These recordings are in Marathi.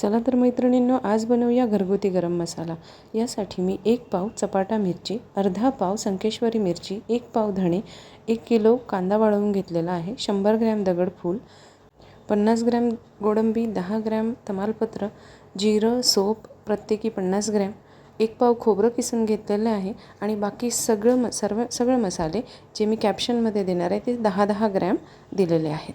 चला तर मैत्रिणींनो आज बनवूया घरगुती गरम मसाला. यासाठी मी एक पाव चपाटा मिरची अर्धा पाव संकेश्वरी मिरची एक पाव धणे एक किलो कांदा वाळवून घेतलेला आहे शंभर ग्रॅम दगडफूल पन्नास ग्रॅम गोडंबी दहा ग्रॅम तमालपत्र जिरं सोप प्रत्येकी पन्नास ग्रॅम एक पाव खोबरं किसून घेतलेलं आहे आणि बाकी सगळं म सर्व सगळे मसाले जे मी कॅप्शनमध्ये देणार आहे ते दहा दहा ग्रॅम दिलेले आहेत.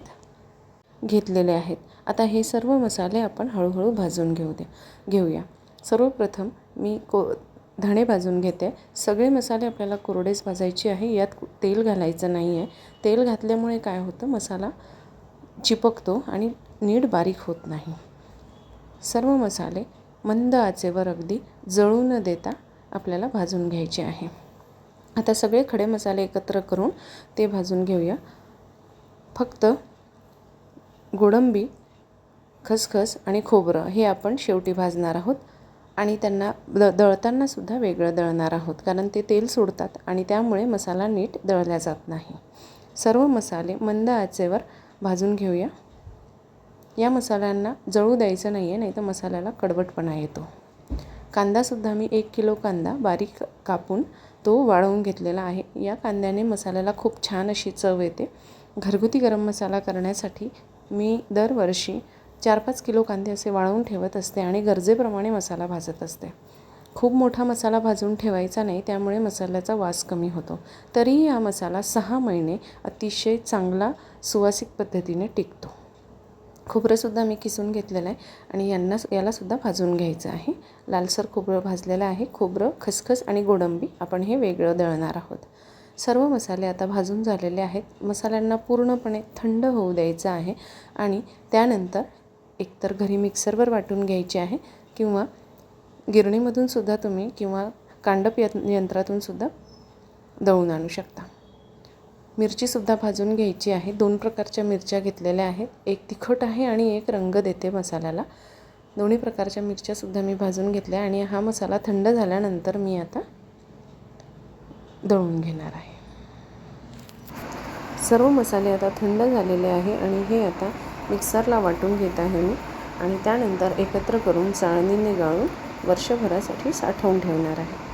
घेतलेले आहेत. आता हे सर्व मसाले आपण हळूहळू भाजून घेऊ दे घेऊया. सर्वप्रथम मी को धणे भाजून घेते. सगळे मसाले आपल्याला कोरडेच भाजायचे आहे. यात तेल घालायचं नाही आहे तेल घातल्यामुळे काय होतं? मसाला चिपकतो आणि नीट बारीक होत नाही. सर्व मसाले मंद आचेवर अगदी जळू न देता आपल्याला भाजून घ्यायचे आहे. आता सगळे खडे मसाले एकत्र करून ते भाजून घेऊया. फक्त गोडंबी खसखस आणि खोबरं हे आपण शेवटी भाजणार आहोत. आणि त्यांना द दळतानासुद्धा वेगळं दळणार आहोत. कारण ते तेल सोडतात आणि त्यामुळे मसाला नीट दळला जात नाही. सर्व मसाले मंद आचेवर भाजून घेऊया. या मसाल्यांना जळू द्यायचं नाही आहे नाही तर मसाल्याला कडवटपणा येतो. कांदासुद्धा मी एक किलो कांदा बारीक कापून तो वाळवून घेतलेला आहे. या कांद्याने मसाल्याला खूप छान अशी चव येते. घरगुती गरम मसाला करण्यासाठी मी दरवर्षी चार पाच किलो कांदे असे वाळवून ठेवत असते आणि गरजेप्रमाणे मसाला भाजत असते. खूप मोठा मसाला भाजून ठेवायचा नाही त्यामुळे मसाल्याचा वास कमी होतो. तरीही हा मसाला सहा महिने अतिशय चांगला सुवासिक पद्धतीने टिकतो. खोबरंसुद्धा मी किसून घेतलेलं आहे आणि यांना यालासुद्धा भाजून घ्यायचं आहे. लालसर खोबरं भाजलेलं आहे. खोबरं खसखस आणि गोडंबी आपण हे वेगळं दळणार आहोत. सर्व मसाले आता भाजून झालेले आहेत. मसाल्यांना पूर्णपणे थंड होऊ द्यायचं आहे आणि त्यानंतर एकतर घरी मिक्सरवर वाटून घ्यायचे आहे किंवा गिरणीमधून सुद्धा तुम्ही किंवा कांडप यंत्रातून यंत्रातूनसुद्धा दळून आणू शकता. मिरचीसुद्धा भाजून घ्यायची आहे. दोन प्रकारच्या मिरच्या घेतलेल्या आहेत. एक तिखट आहे आणि एक रंग देते मसाल्याला. दोन्ही प्रकारच्या मिरच्यासुद्धा मी भाजून घेतल्या आणि हा मसाला थंड झाल्यानंतर मी आता दळून घेणार आहे. सर्व मसाले आता थंड झालेले आहे आणि हे आता मिक्सरला वाटून घेत आहे मी. आणि त्यानंतर एकत्र करून चाळणीने गाळून वर्षभरासाठी साठवून ठेवणार आहे.